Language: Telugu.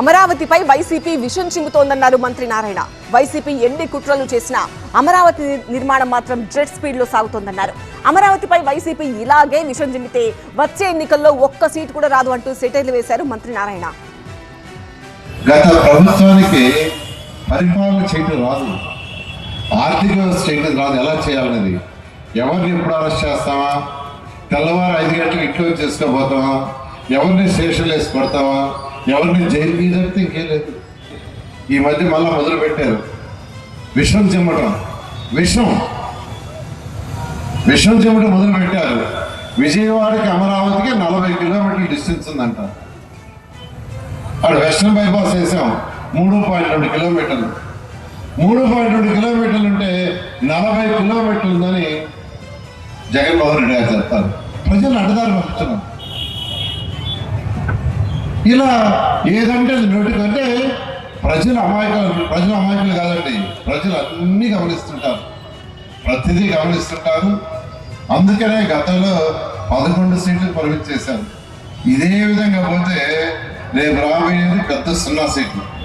అమరావతిపై వైసీపీ విషం చిమ్ముతోందన్నారు మంత్రి నారాయణ. వైసీపీ ఎన్ని కుట్రలు చేసినా అమరావతి నిర్మాణం మాత్రం జెట్ స్పీడ్లో సాగుతోందన్నారు. అమరావతిపై వైసీపీ ఇలాగే విషం చిమ్మితే వచ్చే ఎన్నికల్లో ఒక్క సీటు కూడా రాదు అంటూ సెటైర్లు వేశారు మంత్రి నారాయణ. గత ప్రభుత్వానికి పరిపాలన చేయడం రాదు. ఆర్థిక వ్యవస్థ చేయడం రాదు. ఎలా చేయాలనేది? ఎవరిని ఎప్పుడు అరెస్ట్ చేస్తామా తెల్లవారు ఐదు గంటలకు ఇంట్లో చేసుకోబోతామా ఎవరిని స్టేషన్లో వేసి కొడతామా ఎవరిని జైలుకి ఇదంతా ఇంకేం లేదు. ఈ మధ్య మళ్ళా మొదలు పెట్టారు విషం చిమ్మటం విషం విషం చిమ్మటం మొదలు పెట్టారు విజయవాడకి అమరావతికి నలభై కిలోమీటర్ల డిస్టెన్స్ ఉందంట. అక్కడ వెస్ట్రన్ బైపాస్ వేసాం. మూడు పాయింట్ రెండు కిలోమీటర్లు. మూడు పాయింట్ రెండు కిలోమీటర్లు ఉంటే నలభై కిలోమీటర్లు ఉందని జగన్మోహన్ రెడ్డి గారు చెప్తారు. ప్రజలు అడ్డదారి పంపుతున్నాం ఇలా ఏదంటే నోటికంటే ప్రజల అమాయకులు ప్రజల అమాయకులు కాదండి. ప్రజలు అన్నీ గమనిస్తుంటారు. ప్రతిదీ గమనిస్తుంటారు. అందుకనే గతంలో పదకొండు సీట్లు పరిమితి చేశారు. ఇదే విధంగా పోతే రేపు రాబోయేది పెద్ద సున్నా సీట్లు.